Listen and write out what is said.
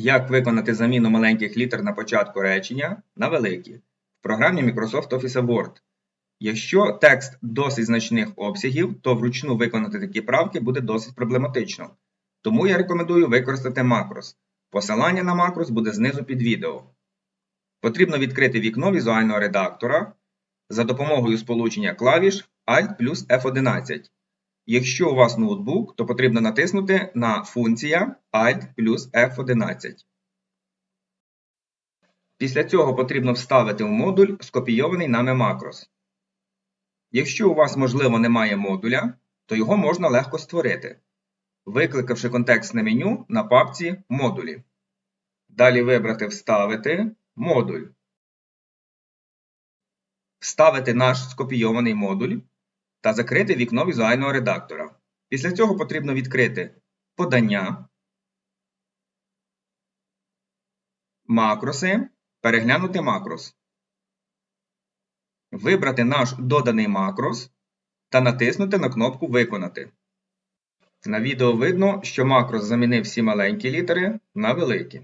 Як виконати заміну маленьких літер на початку речення на великі в програмі Microsoft Office Word. Якщо текст досить значних обсягів, то вручну виконати такі правки буде досить проблематично. Тому я рекомендую використати макрос. Посилання на макрос буде знизу під відео. Потрібно відкрити вікно візуального редактора за допомогою сполучення клавіш Alt плюс F11. Якщо у вас ноутбук, то потрібно натиснути на функція Alt плюс F11. Після цього потрібно вставити в модуль скопійований нами макрос. Якщо у вас, можливо, немає модуля, то його можна легко створити, викликавши контекстне меню на папці Модулі. Далі вибрати Вставити модуль. Вставити наш скопійований модуль та закрити вікно візуального редактора. Після цього потрібно відкрити Подання, Макроси, переглянути макрос. Вибрати наш доданий макрос та натиснути на кнопку Виконати. На відео видно, що макрос замінив всі маленькі літери на великі.